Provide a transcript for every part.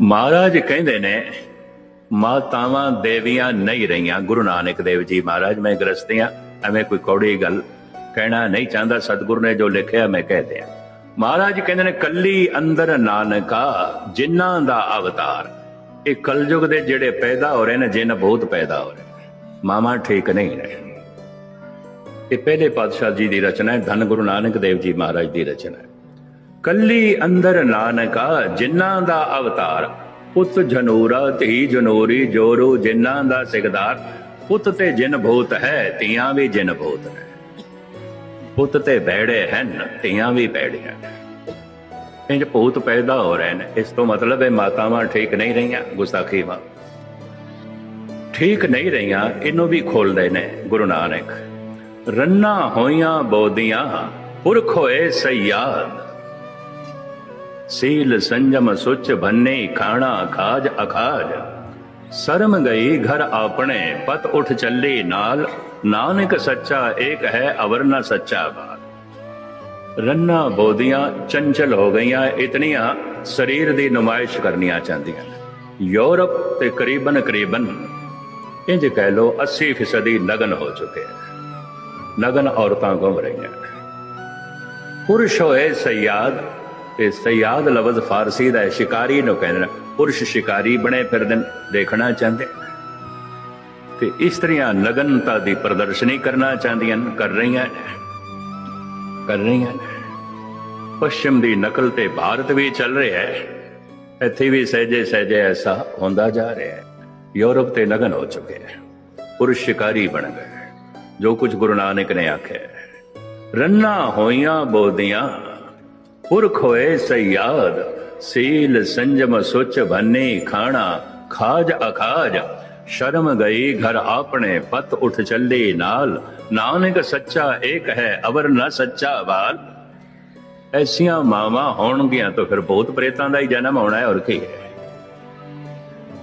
ਮਹਾਰਾਜ ਕਹਿੰਦੇ ਨੇ, ਮਾਤਾਵਾਂ ਦੇਵੀਆਂ ਨਹੀਂ ਰਹੀਆਂ। ਗੁਰੂ ਨਾਨਕ ਦੇਵ ਜੀ ਮਹਾਰਾਜ, ਮੈਂ ਗ੍ਰਸਤੀਆਂ ਐਵੇਂ ਕੋਈ ਕੌੜੀ ਗੱਲ ਕਹਿਣਾ ਨਹੀਂ ਚਾਹੁੰਦਾ। ਸਤਿਗੁਰੂ ਨੇ ਜੋ ਲਿਖਿਆ, ਮੈਂ ਕਹਿ ਦਿਆਂ। ਮਹਾਰਾਜ ਕਹਿੰਦੇ ਨੇ, ਕੱਲੀ ਅੰਦਰ ਨਾਨਕਾ, ਜਿਨ੍ਹਾਂ ਦਾ ਅਵਤਾਰ। ਇਹ ਕਲਯੁਗ ਦੇ ਜਿਹੜੇ ਪੈਦਾ ਹੋ ਰਹੇ ਨੇ, ਜਿੰਨ ਬਹੁਤ ਪੈਦਾ ਹੋ ਰਹੇ ਨੇ। ਮਾਮਾ ਠੀਕ ਨਹੀਂ ਨੇ। ਇਹ ਪਹਿਲੇ ਪਾਤਸ਼ਾਹ ਜੀ ਦੀ ਰਚਨਾ ਹੈ, ਧੰਨ ਗੁਰੂ ਨਾਨਕ ਦੇਵ ਜੀ ਮਹਾਰਾਜ ਦੀ ਰਚਨਾ ਹੈ। ਕੱਲੀ ਅੰਦਰ ਨਾਨਕਾ ਜਿਨ੍ਹਾਂ ਦਾ ਅਵਤਾਰ। ਪੁੱਤ ਜਨੂਰਾ ਧੀ ਜਨੂਰੀ, ਜੋਰੂ ਜਿਨ੍ਹਾਂ ਦਾ ਸਿਗਦਾਰ ਪੁੱਤ ਤੇ ਜਿਨ ਭੂਤ ਹੈ, ਧੀਆਂ ਵੀ ਜਿਨ ਭੂਤ ਹੈ ਪੁੱਤ ਤੇ ਬੈੜੇ ਹਨ, ਧੀਆਂ ਵੀ ਬੈੜੀਆਂ ਇੰਜ ਭੂਤ ਪੈਦਾ ਹੋ ਰਹੇ ਨੇ। ਇਸ ਤੋਂ ਮਤਲਬ ਹੈ ਮਾਤਾਵਾਂ ਠੀਕ ਨਹੀਂ ਰਹੀਆਂ, ਗੁਸਤਾਖੀ ਠੀਕ ਨਹੀਂ ਰਹੀਆਂ, ਇਹਨੂੰ ਵੀ ਖੋਲਦੇ ਨੇ ਗੁਰੂ ਨਾਨਕ। ਰੰਨਾ ਹੋਈਆਂ ਬੋਦੀਆਂ ਪੁਰਖ ਹੋਏ ਸਯਾਦ ਸੀਲ ਸੰਜਮ ਸੁਚ ਭੰਨੇ ਖਾਣਾ ਖਾਜ ਅਖਾਜ। ਸ਼ਰਮ ਗਈ ਘਰ ਆਪਣੇ, ਪਤ ਉਠ ਚੱਲੇ ਨਾਲ। ਨਾਨਕ ਸੱਚਾ ਏਕ ਹੈ ਅਵਰ ਨ ਬਾਤ ਰੰਨਾ ਬੋਦੀਆਂ ਚੰਚਲ ਹੋ ਗਈਆਂ, ਇਤਨੀਆਂ ਸਰੀਰ ਦੀ ਨੁਮਾਇਸ਼ ਕਰਨੀਆਂ ਚਾਹੁੰਦੀਆਂ ਯੂਰਪ ਤੇ ਕਰੀਬਨ ਕਰੀਬਨ, ਇੰਜ ਕਹਿ ਲੋ 80% ਫੀਸਦੀ ਨਗਨ ਹੋ ਚੁੱਕੇ ਹਨ ਨਗਨ ਔਰਤਾਂ ਘੁੰਮ ਰਹੀਆਂ ਪੁਰਸ਼ ਹੋਏ ਸਯਾਦ ਤੇ ਸਯਾਦ ਲਫ਼ਜ਼ ਫਾਰਸੀ ਦਾ ਸ਼ਿਕਾਰੀ ਨੂੰ ਕਹਿੰਦੇ ਨੇ, ਪੁਰਸ਼ ਸ਼ਿਕਾਰੀ ਬਣੇ ਫਿਰਦੇ ਦੇਖਣਾ ਚਾਹੁੰਦੇ। ਤੇ ਇਸਤਰੀਆਂ ਨਗਨਤਾ ਦੀ ਪ੍ਰਦਰਸ਼ਨੀ ਕਰਨਾ ਚਾਹੁੰਦੀਆਂ ਕਰ ਰਹੀਆਂ ਕਰ ਰਹੀਆਂ ਨੇ। ਦੀ ਨਕਲ ਤੇ ਭਾਰਤ ਵੀ ਚੱਲ ਰਿਹਾ ਹੈ। ਇੱਥੇ ਵੀ ਸਹਿਜੇ ਸਹਿਜੇ ਐਸਾ ਹੁੰਦਾ ਜਾ ਰਿਹਾ ਹੈ। ਯੂਰਪ ਤੇ ਨਗਨ ਹੋ ਚੁੱਕੇ ਹੈ। ਪੁਰਸ਼ ਸ਼ਿਕਾਰੀ ਬਣ ਗਏ। ਜੋ ਕੁਝ ਗੁਰੂ ਨਾਨਕ ਨੇ ਆਖਿਆ ਰੰਨਾ ਹੋਈਆਂ ਬੋਦੀਆਂ ਪੁਰਖ ਹੋਏ ਸਯਾਦ, ਸੀਲ ਸੰਜਮ ਸੁਚ ਭੰਨੇ ਖਾਣਾ, ਖਾਜ ਅਖਾਜ। ਸ਼ਰਮ ਗਈ ਘਰ ਆਪਣੇ, ਪਤ ਉਠ ਚੱਲੇ ਨਾਲ। ਨਾਨਕ ਸੱਚਾ ਏਕ ਹੈ, ਅਵਰ ਨ ਸੱਚਾ ਵਾਲ ਐਸੀਆਂ ਮਾਵਾਂ ਹੋਣਗੀਆਂ ਤਾਂ ਫਿਰ ਬਹੁਤ ਪ੍ਰੇਤਾਂ ਦਾ ਹੀ ਜਨਮ ਹੋਣਾ ਹੈ ਔਰ ਕੀ ਹੈ।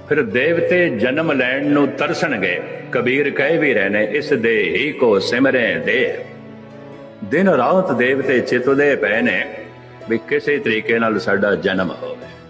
ਫਿਰ ਦੇਵਤੇ ਜਨਮ ਲੈਣ ਨੂੰ ਤਰਸਣਗੇ। ਕਬੀਰ ਕਹਿ ਵੀ ਰਹੇ ਨੇ, ਇਸ ਦੇ ਹੀ ਕੋ ਸਿਮਰੇ ਦੇ ਦਿਨ ਰਾਤ ਦੇਵਤੇ ਚਿਤਦੇ ਪਏ ਨੇ। ਵੀ ਕਿਸੇ ਤਰੀਕੇ ਨਾਲ ਸਾਡਾ ਜਨਮ ਹੋਵੇ।